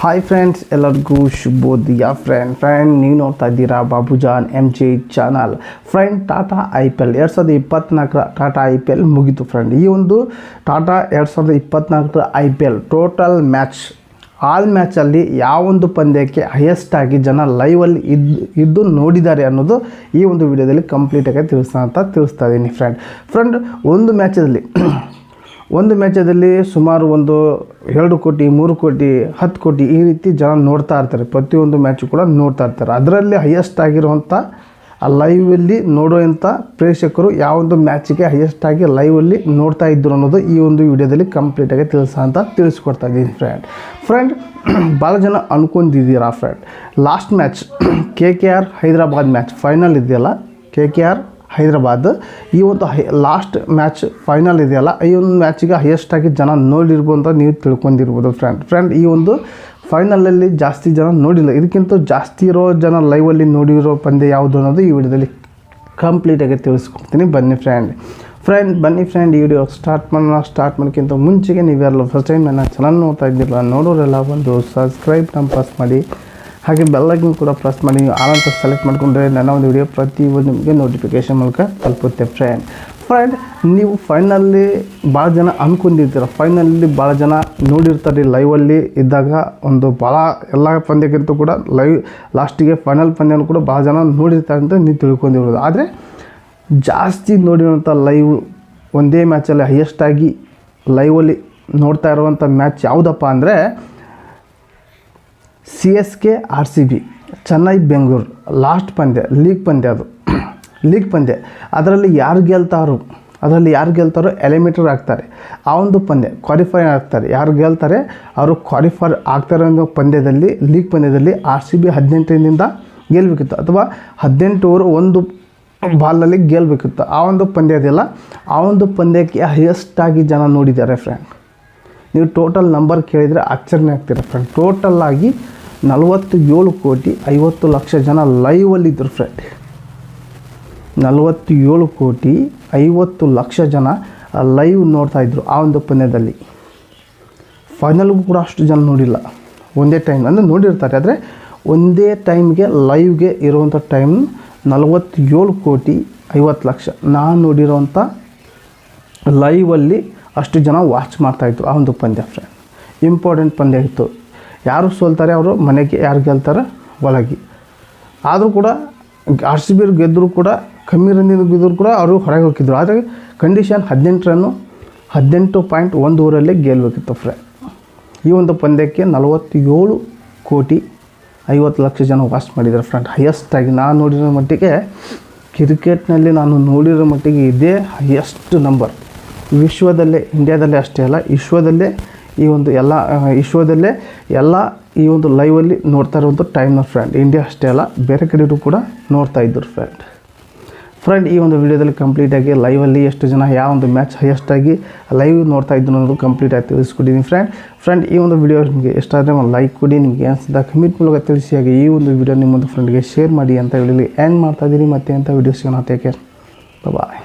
Hi friends ಎಲ್ಲರಿಗೂ ಶುಭೋದಯ. Friend friend ನೀವು ನೋಡ್ತಾ ಇದ್ದೀರಾ Babujan M J channel friend Tata I P L ಎರಡು ಸಾವಿರದ ಇಪ್ಪತ್ನಾಲ್ಕರ ಟಾಟಾ ಐ ಪಿ ಎಲ್ ಮುಗೀತು ಫ್ರೆಂಡ್ ಈ ಒಂದು ಟಾಟಾ ಎರಡು ಸಾವಿರದ ಇಪ್ಪತ್ನಾಲ್ಕರ I P L total match all ಮ್ಯಾಚಲ್ಲಿ ಯಾವೊಂದು ಪಂದ್ಯಕ್ಕೆ ಹೈಯೆಸ್ಟಾಗಿ ಜನ ಲೈವಲ್ಲಿ ಇದ್ದು ಇದ್ದು ನೋಡಿದ್ದಾರೆ ಅನ್ನೋದು ಈ ಒಂದು ವಿಡಿಯೋದಲ್ಲಿ ಕಂಪ್ಲೀಟಾಗಿ ತಿಳಿಸ್ತಾ ಅಂತ ತಿಳಿಸ್ತಾ ಇದ್ದೀನಿ ಫ್ರೆಂಡ್ ಫ್ರೆಂಡ್ ಒಂದು ಮ್ಯಾಚಲ್ಲಿ ಒಂದು ಮ್ಯಾಚದಲ್ಲಿ ಸುಮಾರು ಒಂದು ಎರಡು ಕೋಟಿ, ಮೂರು ಕೋಟಿ, ಹತ್ತು ಕೋಟಿ ಈ ರೀತಿ ಜನ ನೋಡ್ತಾ ಇರ್ತಾರೆ. ಪ್ರತಿಯೊಂದು ಮ್ಯಾಚು ಕೂಡ ನೋಡ್ತಾ ಇರ್ತಾರೆ. ಅದರಲ್ಲಿ ಹೈಯೆಸ್ಟ್ ಆಗಿರುವಂಥ ಆ ಲೈವಲ್ಲಿ ನೋಡುವಂಥ ಪ್ರೇಕ್ಷಕರು ಯಾವೊಂದು ಮ್ಯಾಚಿಗೆ ಹೈಯೆಸ್ಟ್ ಆಗಿ ಲೈವಲ್ಲಿ ನೋಡ್ತಾ ಇದ್ದರು ಅನ್ನೋದು ಈ ಒಂದು ವಿಡಿಯೋದಲ್ಲಿ ಕಂಪ್ಲೀಟಾಗಿ ತಿಳಿಸ ಅಂತ ತಿಳಿಸ್ಕೊಡ್ತಾ ಇದ್ದೀನಿ ಫ್ರೆಂಡ್ ಫ್ರೆಂಡ್ ಭಾಳ ಜನ ಅನ್ಕೊಂಡಿದ್ದೀರಾ friend last match K K R Hyderabad match final ಇದೆಯಲ್ಲ? K K R Hyderabad. ಈ ಒಂದು ಲಾಸ್ಟ್ ಮ್ಯಾಚ್ ಫೈನಲ್ ಇದೆಯಲ್ಲ, ಈ ಒಂದು ಮ್ಯಾಚಿಗೆ ಹೈಯೆಸ್ಟ್ ಆಗಿ ಜನ ನೋಡಿರ್ಬೋದು ಅಂತ ನೀವು ತಿಳ್ಕೊಂಡಿರ್ಬೋದು ಫ್ರೆಂಡ್ ಫ್ರೆಂಡ್ ಈ ಒಂದು ಫೈನಲಲ್ಲಿ ಜಾಸ್ತಿ ಜನ ನೋಡಿಲ್ಲ. ಇದಕ್ಕಿಂತ ಜಾಸ್ತಿ ಇರೋ ಜನ ಲೈವಲ್ಲಿ ನೋಡಿರೋ ಪಂದ್ಯ ಯಾವುದು ಅನ್ನೋದು ಈ ವಿಡಿಯೋದಲ್ಲಿ ಕಂಪ್ಲೀಟಾಗಿ ತಿಳಿಸ್ಕೊಡ್ತೀನಿ. ಬನ್ನಿ ಫ್ರೆಂಡ್ ಫ್ರೆಂಡ್ ಬನ್ನಿ ಫ್ರೆಂಡ್ ಈ ವಿಡಿಯೋ ಸ್ಟಾರ್ಟ್ ಮಾಡೋಣ. ಸ್ಟಾರ್ಟ್ ಮಾಡೋಕ್ಕಿಂತ ಮುಂಚೆಗೆ ನೀವೆಲ್ಲ ಫಸ್ಟ್ ಟೈಮ್ ನನ್ನ ಚಾನಲ್ ನೋಡ್ತಾ ಇದ್ದಿರಲ್ಲ ನೋಡೋರೆಲ್ಲ ಒಂದು ಸಬ್ಸ್ಕ್ರೈಬ್ ನಮ್ಮ ಪಾಸ್ ಮಾಡಿ. ಹಾಗೆ ಬೆಲ್ಲೈಕನ್ ಕೂಡ ಪ್ರೆಸ್ ಮಾಡಿ ನೀವು ಆನಂತ ಸೆಲೆಕ್ಟ್ ಮಾಡಿಕೊಂಡ್ರೆ ನನ್ನ ಒಂದು ವಿಡಿಯೋ ಪ್ರತಿಯೊಂದು ನಿಮಗೆ ನೋಟಿಫಿಕೇಷನ್ ಮೂಲಕ ತಲುಪುತ್ತೆ ಫ್ರೆಂಡ್ ಫ್ರೆಂಡ್ ನೀವು ಫೈನಲ್ಲಿ ಭಾಳ ಜನ ಅಂದ್ಕೊಂಡಿರ್ತೀರ ಫೈನಲ್ಲಿ ಭಾಳ ಜನ ನೋಡಿರ್ತಾರೆ ಲೈವಲ್ಲಿ ಇದ್ದಾಗ ಒಂದು ಭಾಳ ಎಲ್ಲ ಪಂದ್ಯಕ್ಕಿಂತ ಕೂಡ ಲೈವ್ ಲಾಸ್ಟಿಗೆ ಫೈನಲ್ ಪಂದ್ಯನೂ ಕೂಡ ಭಾಳ ಜನ ನೋಡಿರ್ತಾರೆ ಅಂತ ನೀವು ತಿಳ್ಕೊಂಡಿರೋದು. ಆದರೆ ಜಾಸ್ತಿ ನೋಡಿರುವಂಥ ಲೈವ್ ಒಂದೇ ಮ್ಯಾಚಲ್ಲಿ ಹೈಯೆಸ್ಟಾಗಿ ಲೈವಲ್ಲಿ ನೋಡ್ತಾ ಇರುವಂಥ ಮ್ಯಾಚ್ ಯಾವುದಪ್ಪ ಅಂದರೆ C S K, R C B, Chennai, Bengaluru last ಪಂದ್ಯ ಲೀಗ್ ಪಂದ್ಯ ಅದು. ಲೀಗ್ ಪಂದ್ಯ. ಅದರಲ್ಲಿ ಯಾರು ಗೆಲ್ತಾರೋ, ಅದರಲ್ಲಿ ಯಾರು ಗೆಲ್ತಾರೋ ಎಲಿಮಿನೇಟರ್ ಆಗ್ತಾರೆ. ಆ ಒಂದು ಪಂದ್ಯ ಕ್ವಾಲಿಫೈ ಆಗ್ತಾರೆ. ಯಾರು ಗೆಲ್ತಾರೆ, ಅವರು ಕ್ವಾಲಿಫೈ ಆಗ್ತಾರೆ ಅನ್ನೋ ಪಂದ್ಯದಲ್ಲಿ ಲೀಗ್ ಪಂದ್ಯದಲ್ಲಿ ಆರ್ ಸಿ ಬಿ ಹದಿನೆಂಟರಿಂದ ಗೆಲ್ಲಬೇಕಿತ್ತು ಅಥವಾ ಹದಿನೆಂಟು ಓವರ್ ಒಂದು ಬಾಲಲ್ಲಿ ಗೆಲ್ಬೇಕಿತ್ತು. ಆ ಒಂದು ಪಂದ್ಯದೆಲ್ಲ ಆ ಒಂದು ಪಂದ್ಯಕ್ಕೆ ಹೈಯೆಸ್ಟಾಗಿ ಜನ ನೋಡಿದ್ದಾರೆ ಫ್ರೆಂಡ್ ನೀವು ಟೋಟಲ್ ನಂಬರ್ ಕೇಳಿದರೆ ಆಶ್ಚರ್ಯ ಆಗ್ತೀರ ಫ್ರೆಂಡ್ ಟೋಟಲ್ ಆಗಿ ನಲವತ್ತು ಏಳು ಕೋಟಿ ಐವತ್ತು ಲಕ್ಷ ಜನ ಲೈವಲ್ಲಿದ್ದರು ಫ್ರೆಂಡ್ ನಲವತ್ತು ಏಳು ಕೋಟಿ ಐವತ್ತು ಲಕ್ಷ ಜನ ಲೈವ್ ನೋಡ್ತಾಯಿದ್ರು ಆ ಒಂದು ಪಂದ್ಯದಲ್ಲಿ ಫೈನಲ್ಗೂ ಕೂಡ ಅಷ್ಟು ಜನ ನೋಡಿಲ್ಲ. ಒಂದೇ ಟೈಮ್ ಅಂದರೆ ನೋಡಿರ್ತಾರೆ, ಆದರೆ ಒಂದೇ ಟೈಮ್ಗೆ ಲೈವ್ಗೆ ಇರುವಂಥ ಟೈಮ್ ನಲವತ್ತೇಳು ಕೋಟಿ ಐವತ್ತು ಲಕ್ಷ. ನಾನು ನೋಡಿರೋವಂಥ ಲೈವಲ್ಲಿ ಅಷ್ಟು ಜನ ವಾಚ್ ಮಾಡ್ತಾಯಿದ್ರು ಆ ಒಂದು ಪಂದ್ಯ ಫ್ರೆಂಡ್ ಇಂಪಾರ್ಟೆಂಟ್ ಪಂದ್ಯ ಇತ್ತು. ಯಾರು ಸೋಲ್ತಾರೆ ಅವರು ಮನೆಗೆ ಯಾರು ಗೆಲ್ತಾರೆ? ಒಳಗೆ. ಆದರೂ ಕೂಡ ಆರ್ ಸಿ ಬಿ ಗೆದ್ದರೂ ಕೂಡ ಕಮ್ಮಿ ರನ್ನಿಂದ ಗೆದ್ದರೂ ಕೂಡ ಅವರು ಹೊರಗೆ ಹೋಗಿದ್ರು ಆದರೆ ಕಂಡೀಷನ್ ಹದಿನೆಂಟು ರನ್ನು ಹದಿನೆಂಟು ಪಾಯಿಂಟ್ ಒಂದು ಊರಲ್ಲೇ ಗೆಲ್ಲಬೇಕಿತ್ತು ಫ್ರೆ. ಈ ಒಂದು ಪಂದ್ಯಕ್ಕೆ ನಲವತ್ತೇಳು ಕೋಟಿ ಐವತ್ತು ಲಕ್ಷ ಜನ ವಾಸ್ ಮಾಡಿದ್ದಾರೆ ಫ್ರೆಂಡ್. ಹೈಯೆಸ್ಟಾಗಿ ನಾನು ನೋಡಿರೋ ಮಟ್ಟಿಗೆ, ಕ್ರಿಕೆಟ್ನಲ್ಲಿ ನಾನು ನೋಡಿರೋ ಮಟ್ಟಿಗೆ ಇದೇ ಹೈಯೆಸ್ಟ್ ನಂಬರ್. ವಿಶ್ವದಲ್ಲೇ, ಇಂಡಿಯಾದಲ್ಲೇ ಅಷ್ಟೇ ಅಲ್ಲ, ವಿಶ್ವದಲ್ಲೇ ಈ ಒಂದು ಎಲ್ಲ ಶೋದಲ್ಲೇ ಎಲ್ಲ ಈ ಒಂದು ಲೈವಲ್ಲಿ ನೋಡ್ತಾ ಇರುವಂಥ ಟೈಮ್ನ ಫ್ರೆಂಡ್ ಇಂಡಿಯಾ ಅಷ್ಟೇ ಅಲ್ಲ, ಬೇರೆ ಕಡೆಯೂ ಕೂಡ ನೋಡ್ತಾ ಇದ್ದರು ಫ್ರೆಂಡ್ ಫ್ರೆಂಡ್ ಈ ಒಂದು ವಿಡಿಯೋದಲ್ಲಿ ಕಂಪ್ಲೀಟಾಗಿ ಲೈವಲ್ಲಿ ಎಷ್ಟು ಜನ, ಯಾವ ಒಂದು ಮ್ಯಾಚ್ ಹೈಯೆಸ್ಟಾಗಿ ಲೈವ್ ನೋಡ್ತಾ ಇದ್ದು ಅನ್ನೋದು ಕಂಪ್ಲೀಟಾಗಿ ತಿಳಿಸ್ಕೊಟ್ಟಿದ್ದೀನಿ ಫ್ರೆಂಡ್ ಫ್ರೆಂಡ್ ಈ ಒಂದು ವಿಡಿಯೋ ನಿಮಗೆ ಎಷ್ಟಾದರೆ ಒಂದು ಲೈಕ್ ಕೊಡಿ, ನಿಮಗೆ ಅನಿಸಿದ ಕಮಿಟ್ ಮೂಲಕ ತಿಳಿಸಿ, ಹಾಗೆ ಈ ಒಂದು ವಿಡಿಯೋ ನಿಮ್ಮೊಂದು ಫ್ರೆಂಡ್ಗೆ ಶೇರ್ ಮಾಡಿ ಅಂತ ಹೇಳಿ ಎಂಡ್ ಮಾಡ್ತಾ ಇದ್ದೀನಿ. ಮತ್ತೆ ಅಂತ ವೀಡಿಯೋಸ್ ಸಿಗೋಣ ಕೇರ್ ಬಾಯ್